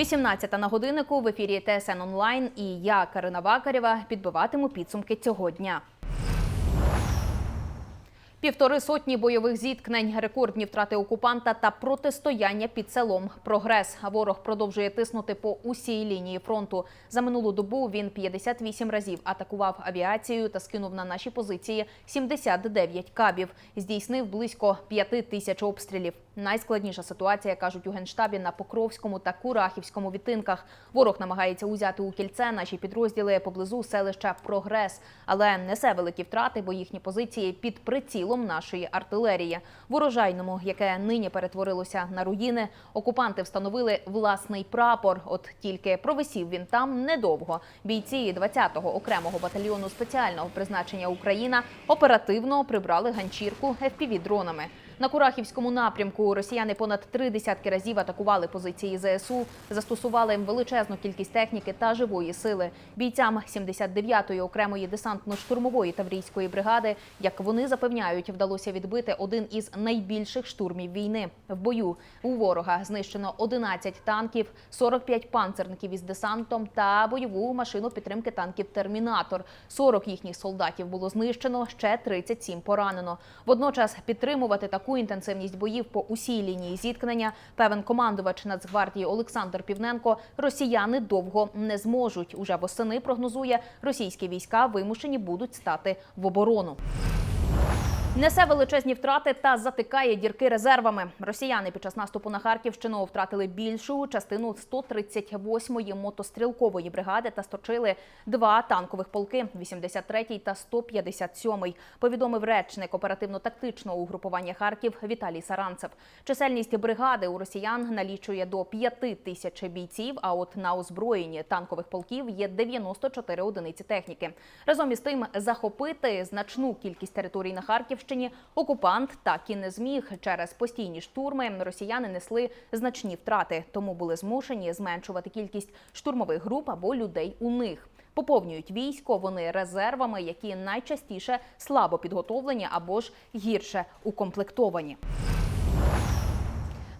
18 на годиннику в ефірі ТСН онлайн. І я, Карина Вакарєва, підбиватиму підсумки цього дня. Півтори сотні бойових зіткнень, рекордні втрати окупанта та протистояння під селом. Прогрес. Ворог продовжує тиснути по усій лінії фронту. За минулу добу він 58 разів атакував авіацією та скинув на наші позиції 79 кабів. Здійснив близько 5 тисяч обстрілів. Найскладніша ситуація, кажуть у генштабі на Покровському та Курахівському відтинках. Ворог намагається узяти у кільце наші підрозділи поблизу селища Прогрес, але несе великі втрати, бо їхні позиції під прицілом нашої артилерії. В урожайному, яке нині перетворилося на руїни, окупанти встановили власний прапор. От тільки провисів він там недовго. Бійці 20-го окремого батальйону спеціального призначення Україна оперативно прибрали ганчірку fpv дронами. На Курахівському напрямку росіяни понад три десятки разів атакували позиції ЗСУ, застосували величезну кількість техніки та живої сили. Бійцям 79-ї окремої десантно-штурмової таврійської бригади, як вони запевняють, вдалося відбити один із найбільших штурмів війни. В бою у ворога знищено 11 танків, 45 панцерників із десантом та бойову машину підтримки танків Термінатор. 40 їхніх солдатів було знищено, ще 37 поранено. Водночас підтримувати таку інтенсивність боїв по усій лінії зіткнення, певен командувач Нацгвардії Олександр Півненко, росіяни довго не зможуть. Уже восени прогнозує, російські війська вимушені будуть стати в оборону. Несе величезні втрати та затикає дірки резервами. Росіяни під час наступу на Харківщину втратили більшу частину 138-ї мотострілкової бригади та сточили два танкових полки – 83-й та 157-й, повідомив речник оперативно-тактичного угрупування Харків Віталій Саранцев. Чисельність бригади у росіян налічує до 5 тисяч бійців, а от на озброєнні танкових полків є 94 одиниці техніки. Разом із тим, захопити значну кількість територій на Харківщині окупант так і не зміг. Через постійні штурми росіяни несли значні втрати, тому були змушені зменшувати кількість штурмових груп або людей у них. Поповнюють військо вони резервами, які найчастіше слабо підготовлені або ж гірше укомплектовані.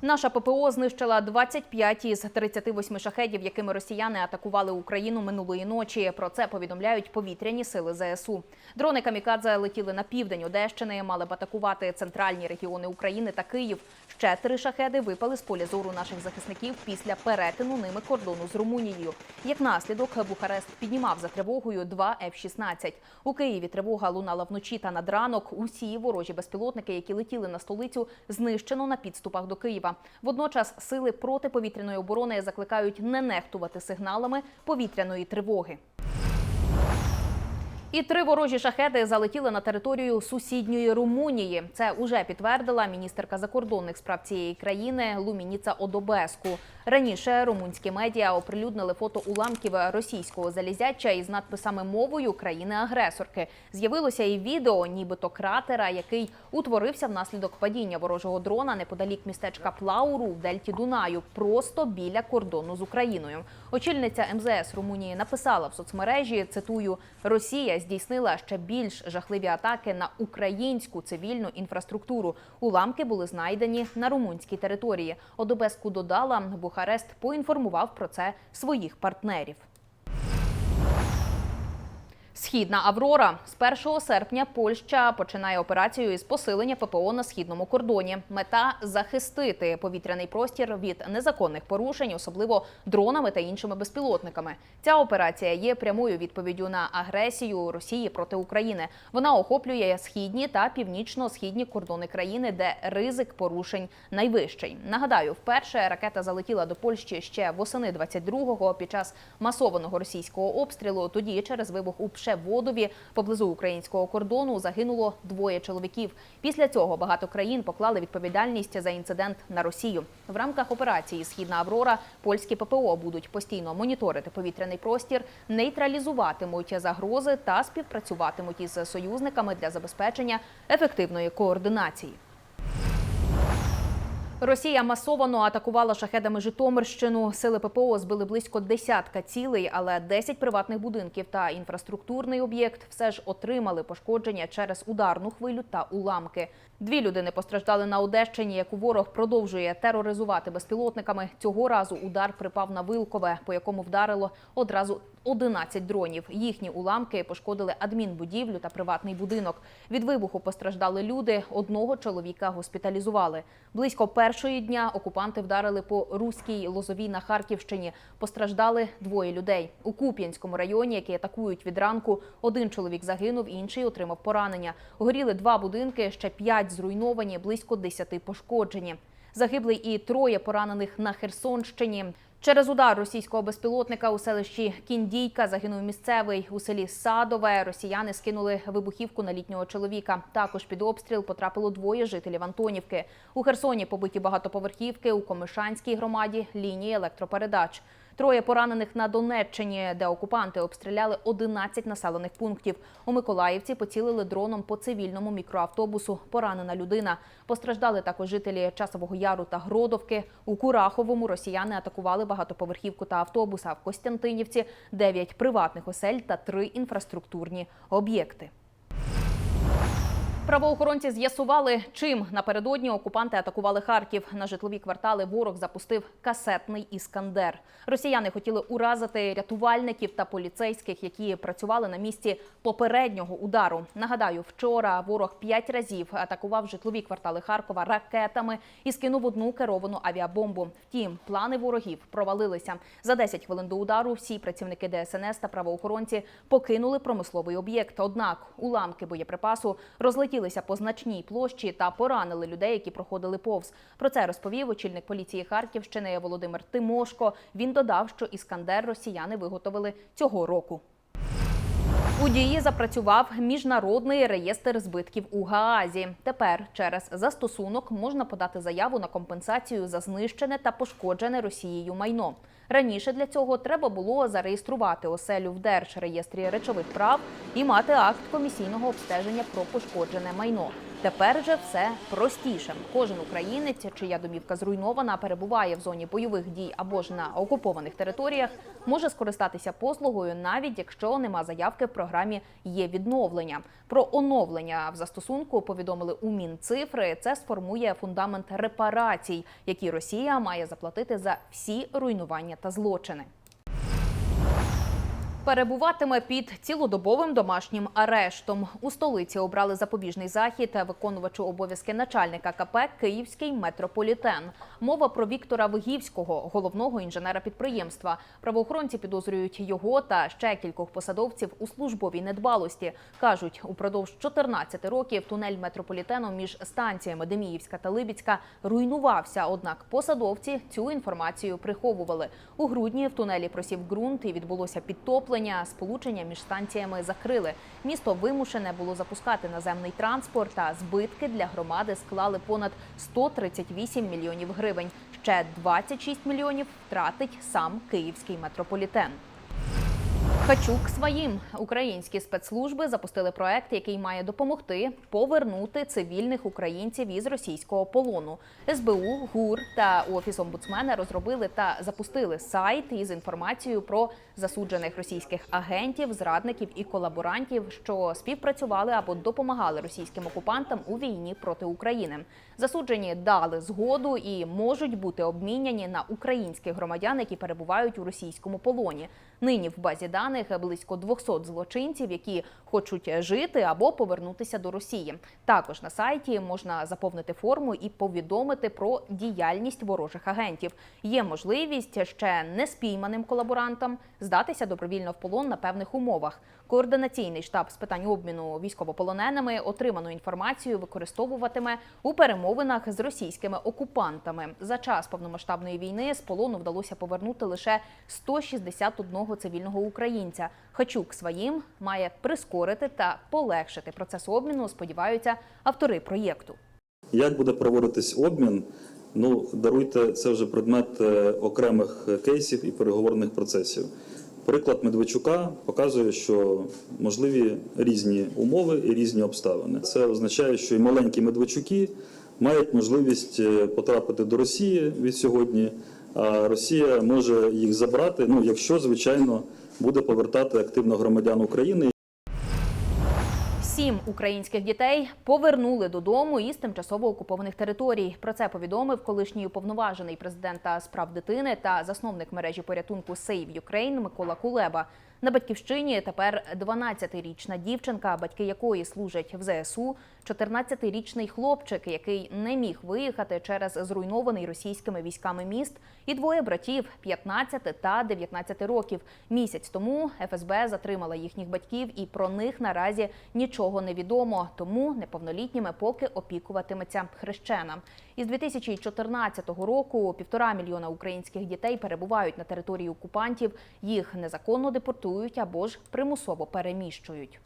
Наша ППО знищила 25 із 38 шахедів, якими росіяни атакували Україну минулої ночі. Про це повідомляють повітряні сили ЗСУ. Дрони камікадзе летіли на південь Одещини, мали б атакувати центральні регіони України та Київ. Ще три шахеди випали з поля зору наших захисників після перетину ними кордону з Румунією. Як наслідок, Бухарест піднімав за тривогою два F-16. У Києві тривога лунала вночі та над ранок. Усі ворожі безпілотники, які летіли на столицю, знищено на підступах до Києва. Водночас сили протиповітряної оборони закликають не нехтувати сигналами повітряної тривоги. І три ворожі шахети залетіли на територію сусідньої Румунії. Це уже підтвердила міністерка закордонних справ цієї країни Лумініца Одобеску. Раніше румунські медіа оприлюднили фото уламків російського залізяча із надписами мовою країни-агресорки. З'явилося і відео, нібито кратера, який утворився внаслідок падіння ворожого дрона неподалік містечка Плауру в дельті Дунаю, просто біля кордону з Україною. Очільниця МЗС Румунії написала в соцмережі: цитую: Росія здійснила ще більш жахливі атаки на українську цивільну інфраструктуру. Уламки були знайдені на румунській території. Одобеску додала, Бухарест поінформував про це своїх партнерів. Східна Аврора з 1 серпня Польща починає операцію із посилення ППО на східному кордоні. Мета захистити повітряний простір від незаконних порушень, особливо дронами та іншими безпілотниками. Ця операція є прямою відповіддю на агресію Росії проти України. Вона охоплює східні та північно-східні кордони країни, де ризик порушень найвищий. Нагадаю, вперше ракета залетіла до Польщі ще восени 22-го під час масованого російського обстрілу. Тоді через вибух у Пшеводові поблизу українського кордону загинуло двоє чоловіків. Після цього багато країн поклали відповідальність за інцидент на Росію. В рамках операції Східна Аврора польські ППО будуть постійно моніторити повітряний простір, нейтралізуватимуть загрози та співпрацюватимуть із союзниками для забезпечення ефективної координації. Росія масовано атакувала шахедами Житомирщину. Сили ППО збили близько десятка цілей, але 10 приватних будинків та інфраструктурний об'єкт все ж отримали пошкодження через ударну хвилю та уламки. Дві людини постраждали на Одещині, яку ворог продовжує тероризувати безпілотниками. Цього разу удар припав на Вилкове, по якому вдарило одразу 11 дронів. Їхні уламки пошкодили адмінбудівлю та приватний будинок. Від вибуху постраждали люди. Одного чоловіка госпіталізували. Близько першої дня окупанти вдарили по руській лозовій на Харківщині. Постраждали двоє людей. У Куп'янському районі, який атакують від ранку, один чоловік загинув, інший отримав поранення. Горіли два будинки, ще п'ять зруйновані, близько десяти пошкоджені. Загиблий і троє поранених на Херсонщині. Через удар російського безпілотника у селищі Кіндійка загинув місцевий. У селі Садове росіяни скинули вибухівку на літнього чоловіка. Також під обстріл потрапило двоє жителів Антонівки. У Херсоні побиті багатоповерхівки, у Комишанській громаді лінії електропередач. Троє поранених на Донеччині, де окупанти обстріляли 11 населених пунктів. У Миколаївці поцілили дроном по цивільному мікроавтобусу. Поранена людина. Постраждали також жителі Часового Яру та Гродовки. У Кураховому росіяни атакували багатоповерхівку та автобус. А в Костянтинівці 9 приватних осель та 3 інфраструктурні об'єкти. Правоохоронці з'ясували, чим напередодні окупанти атакували Харків. На житлові квартали ворог запустив касетний іскандер. Росіяни хотіли уразити рятувальників та поліцейських, які працювали на місці попереднього удару. Нагадаю, вчора ворог п'ять разів атакував житлові квартали Харкова ракетами і скинув одну керовану авіабомбу. Втім, плани ворогів провалилися. За 10 хвилин до удару всі працівники ДСНС та правоохоронці покинули промисловий об'єкт. Однак уламки боєприпасу розлетілися по значній площі та поранили людей, які проходили повз. Про це розповів очільник поліції Харківщини Володимир Тимошко. Він додав, що іскандер росіяни виготовили цього року. У дії запрацював міжнародний реєстр збитків у Гаазі. Тепер через застосунок можна подати заяву на компенсацію за знищене та пошкоджене Росією майно. Раніше для цього треба було зареєструвати оселю в Держреєстрі речових прав і мати акт комісійного обстеження про пошкоджене майно. Тепер же все простіше. Кожен українець, чия домівка зруйнована, перебуває в зоні бойових дій або ж на окупованих територіях, може скористатися послугою, навіть якщо нема заявки в програмі є відновлення. Про оновлення в застосунку повідомили у Мінцифри. Це сформує фундамент репарацій, які Росія має заплатити за всі руйнування та злочини. Перебуватиме під цілодобовим домашнім арештом. У столиці обрали запобіжний захід виконувачу обов'язки начальника КП Київський метрополітен. Мова про Віктора Вигівського, головного інженера підприємства. Правоохоронці підозрюють його та ще кількох посадовців у службовій недбалості. кажуть, упродовж 14 років тунель метрополітену між станціями Деміївська та Либіцька руйнувався. Однак посадовці цю інформацію приховували. У грудні в тунелі просів ґрунт і відбулося підтоплення. Сполучення між станціями закрили. Місто вимушене було запускати наземний транспорт, а збитки для громади склали понад 138 мільйонів гривень. Ще 26 мільйонів втратить сам київський метрополітен. Хачук своїм українські спецслужби запустили проект, який має допомогти повернути цивільних українців із російського полону. СБУ, ГУР та офіс омбудсмена розробили та запустили сайт із інформацією про засуджених російських агентів, зрадників і колаборантів, що співпрацювали або допомагали російським окупантам у війні проти України. Засуджені дали згоду і можуть бути обміняні на українських громадян, які перебувають у російському полоні. Нині в базі даних близько 200 злочинців, які хочуть жити або повернутися до Росії. Також на сайті можна заповнити форму і повідомити про діяльність ворожих агентів. Є можливість ще не спійманим колаборантам здатися добровільно в полон на певних умовах. Координаційний штаб з питань обміну військовополоненими отриману інформацію використовуватиме у перемовинах з російськими окупантами. За час повномасштабної війни з полону вдалося повернути лише 161 цивільного українця. Хачук своїм має прискорити та полегшити процес обміну. Сподіваються автори проєкту. Як буде проводитись обмін? Ну, даруйте, це вже предмет е, окремих кейсів і переговорних процесів. Приклад Медведчука показує, що можливі різні умови і різні обставини. Це означає, що і маленькі Медведчуки мають можливість е, потрапити до Росії від сьогодні, а Росія може їх забрати, ну якщо, звичайно, буде повертати активно громадян України Сім українських дітей повернули додому із тимчасово окупованих територій. Про це повідомив колишній уповноважений президента справ дитини та засновник мережі порятунку Save Ukraine Микола Кулеба. На батьківщині тепер 12-річна дівчинка, батьки якої служать в ЗСУ, 14-річний хлопчик, який не міг виїхати через зруйнований російськими військами міст, і двоє братів 15 та 19 років. Місяць тому ФСБ затримала їхніх батьків, і про них наразі нічого не відомо. Тому неповнолітніми поки опікуватиметься хрещена. Із 2014 року півтора мільйона українських дітей перебувають на території окупантів. Їх незаконно депортують або ж примусово переміщують.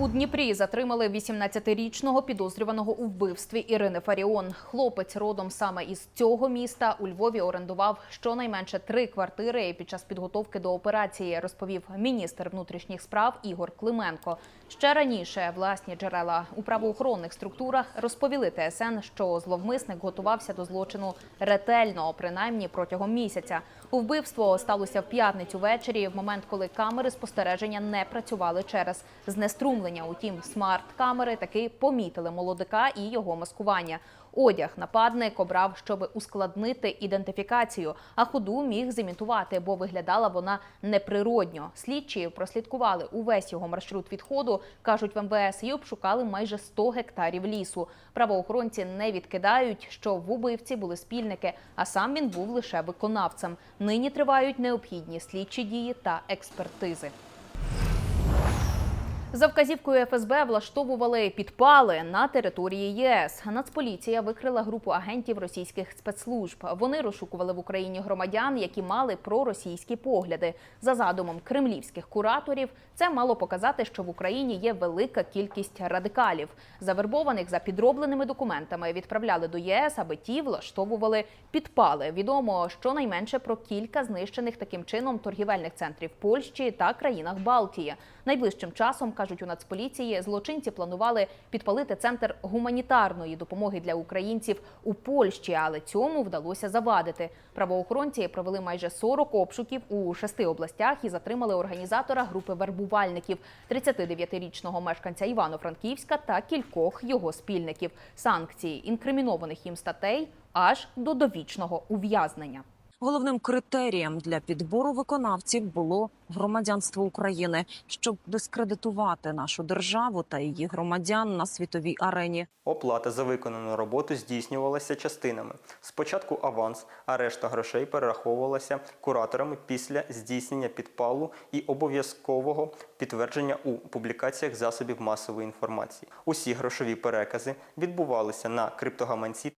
У Дніпрі затримали 18-річного підозрюваного у вбивстві Ірини Фаріон. Хлопець родом саме із цього міста у Львові орендував щонайменше три квартири під час підготовки до операції, розповів міністр внутрішніх справ Ігор Клименко. Ще раніше власні джерела у правоохоронних структурах розповіли ТСН, що зловмисник готувався до злочину ретельно, принаймні протягом місяця. Вбивство сталося в п'ятницю ввечері, в момент, коли камери спостереження не працювали через знеструмлення. Утім, смарт-камери таки помітили молодика і його маскування. Одяг нападник обрав, щоб ускладнити ідентифікацію, а ходу міг зімітувати, бо виглядала вона неприродньо. Слідчі прослідкували увесь його маршрут відходу, кажуть в МВС, і обшукали майже 100 гектарів лісу. Правоохоронці не відкидають, що в убивці були спільники, а сам він був лише виконавцем. Нині тривають необхідні слідчі дії та експертизи. За вказівкою ФСБ влаштовували підпали на території ЄС. Нацполіція викрила групу агентів російських спецслужб. Вони розшукували в Україні громадян, які мали проросійські погляди. За задумом кремлівських кураторів, це мало показати, що в Україні є велика кількість радикалів. Завербованих за підробленими документами відправляли до ЄС, аби ті влаштовували підпали. Відомо щонайменше про кілька знищених таким чином торгівельних центрів Польщі та країнах Балтії. Найближчим часом кажуть у Нацполіції, злочинці планували підпалити центр гуманітарної допомоги для українців у Польщі, але цьому вдалося завадити. Правоохоронці провели майже 40 обшуків у шести областях і затримали організатора групи вербувальників 39-річного мешканця Івано-Франківська та кількох його спільників. Санкції інкримінованих їм статей аж до довічного ув'язнення. Головним критерієм для підбору виконавців було громадянство України, щоб дискредитувати нашу державу та її громадян на світовій арені. Оплата за виконану роботу здійснювалася частинами. Спочатку аванс, а решта грошей перераховувалася кураторами після здійснення підпалу і обов'язкового підтвердження у публікаціях засобів масової інформації. Усі грошові перекази відбувалися на криптогаманці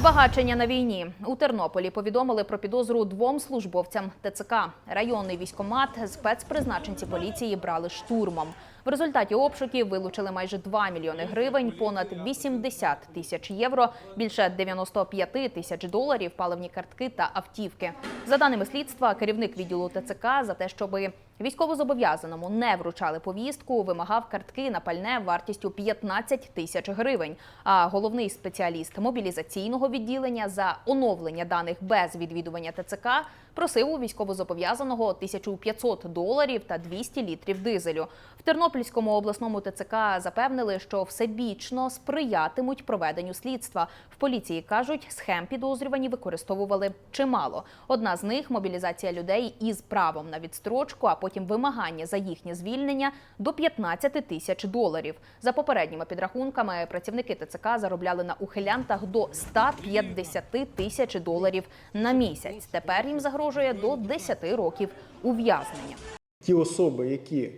Збагачення на війні у Тернополі повідомили про підозру двом службовцям ТЦК. Районний військомат спецпризначенці поліції брали штурмом. В результаті обшуків вилучили майже 2 мільйони гривень, понад 80 тисяч євро, більше 95 тисяч доларів, паливні картки та автівки. За даними слідства, керівник відділу ТЦК за те, щоби військовозобов'язаному не вручали повістку, вимагав картки на пальне вартістю 15 тисяч гривень. А головний спеціаліст мобілізаційного відділення за оновлення даних без відвідування ТЦК просив у військовозобов'язаного 1500 доларів та 200 літрів дизелю. В Тернопільському обласному ТЦК запевнили, що всебічно сприятимуть проведенню слідства. В поліції кажуть, схем підозрювані використовували чимало. Одна з них мобілізація людей із правом на відстрочку, а потім вимагання за їхнє звільнення до 15 тисяч доларів. За попередніми підрахунками працівники ТЦК заробляли на ухилянтах до 150 тисяч доларів на місяць. Тепер їм загрожує до 10 років ув'язнення. ті особи, які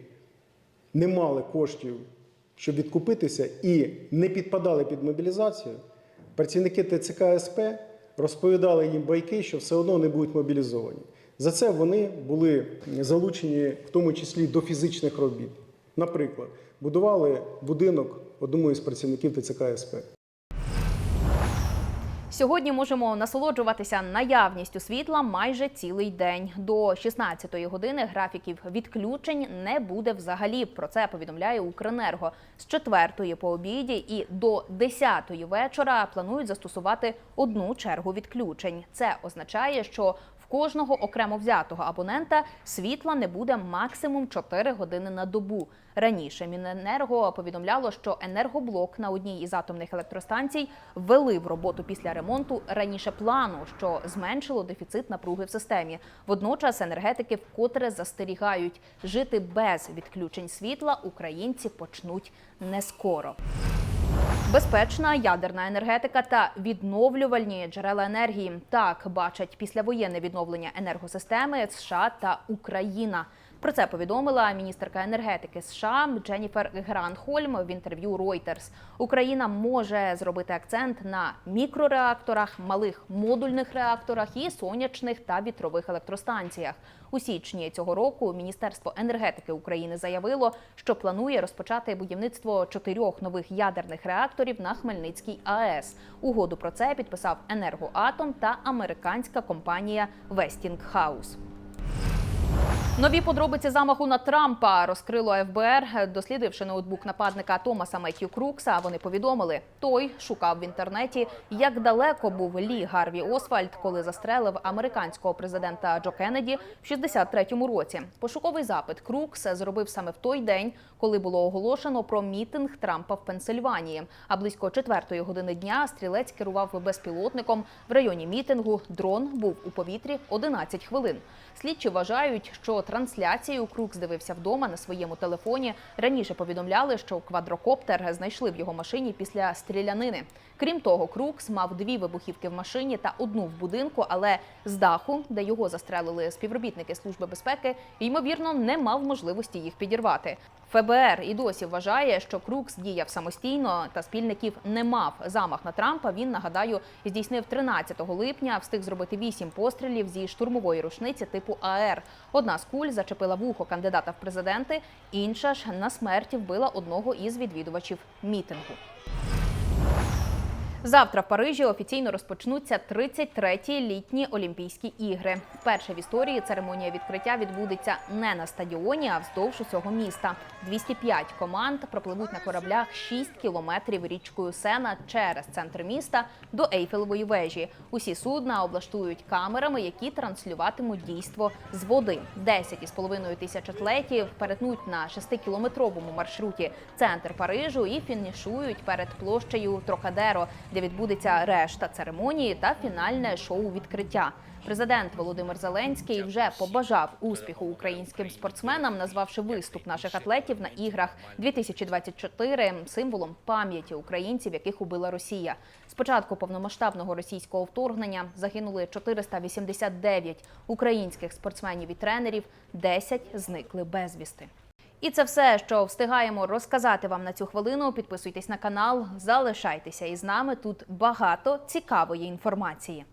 не мали коштів, щоб відкупитися і не підпадали під мобілізацію, працівники ТЦК СП розповідали їм байки, що все одно не будуть мобілізовані. За це вони були залучені в тому числі до фізичних робіт. Наприклад, будували будинок одному із працівників ТЦК СП. Сьогодні можемо насолоджуватися наявністю світла майже цілий день. До 16-ї години графіків відключень не буде взагалі. Про це повідомляє Укренерго. З 4-ї по обіді і до 10-ї вечора планують застосувати одну чергу відключень. Це означає, що кожного окремо взятого абонента світла не буде максимум 4 години на добу. Раніше Міненерго повідомляло, що енергоблок на одній із атомних електростанцій ввели в роботу після ремонту раніше плану, що зменшило дефіцит напруги в системі. Водночас енергетики вкотре застерігають, жити без відключень світла українці почнуть не скоро. Безпечна ядерна енергетика та відновлювальні джерела енергії так бачать післявоєнне відновлення енергосистеми США та Україна. Про це повідомила міністерка енергетики США Дженніфер Гранхольм в інтерв'ю Reuters. Україна може зробити акцент на мікрореакторах, малих модульних реакторах і сонячних та вітрових електростанціях. У січні цього року Міністерство енергетики України заявило, що планує розпочати будівництво чотирьох нових ядерних реакторів на Хмельницькій АЕС. Угоду про це підписав енергоатом та американська компанія Westinghouse. Нові подробиці замаху на Трампа розкрило ФБР, дослідивши ноутбук нападника Томаса Меттью Крукса. Вони повідомили, той шукав в інтернеті, як далеко був Лі Гарві Освальд, коли застрелив американського президента Джо Кеннеді в 63-му році. Пошуковий запит Крукс зробив саме в той день, коли було оголошено про мітинг Трампа в Пенсильванії. А близько четвертої години дня стрілець керував безпілотником в районі мітингу. Дрон був у повітрі 11 хвилин. Слідчі вважають, що трансляцію Крукс дивився вдома на своєму телефоні. Раніше повідомляли, що квадрокоптер знайшли в його машині після стрілянини. Крім того, Крукс мав дві вибухівки в машині та одну в будинку, але з даху, де його застрелили співробітники служби безпеки, ймовірно, не мав можливості їх підірвати. ФБР і досі вважає, що Крукс діяв самостійно та спільників не мав. Замах на Трампа він нагадаю здійснив 13 липня. Встиг зробити вісім пострілів зі штурмової рушниці типу АР. Одна з куль зачепила вухо кандидата в президенти, інша ж на смерті вбила одного із відвідувачів мітингу. Завтра в Парижі офіційно розпочнуться 33-ті літні Олімпійські ігри. Вперше в історії церемонія відкриття відбудеться не на стадіоні, а вздовж усього міста. 205 команд пропливуть на кораблях 6 кілометрів річкою Сена через центр міста до Ейфелевої вежі. Усі судна облаштують камерами, які транслюватимуть дійство з води. 10,5 тисяч атлетів перетнуть на 6-кілометровому маршруті центр Парижу і фінішують перед площею Трокадеро, де відбудеться решта церемонії та фінальне шоу відкриття. Президент Володимир Зеленський вже побажав успіху українським спортсменам, назвавши виступ наших атлетів на іграх 2024 символом пам'яті українців, яких убила Росія. З початку повномасштабного російського вторгнення загинули 489 українських спортсменів і тренерів, 10 зникли безвісти. І це все, що встигаємо розказати вам на цю хвилину. Підписуйтесь на канал, залишайтеся із нами. Тут багато цікавої інформації.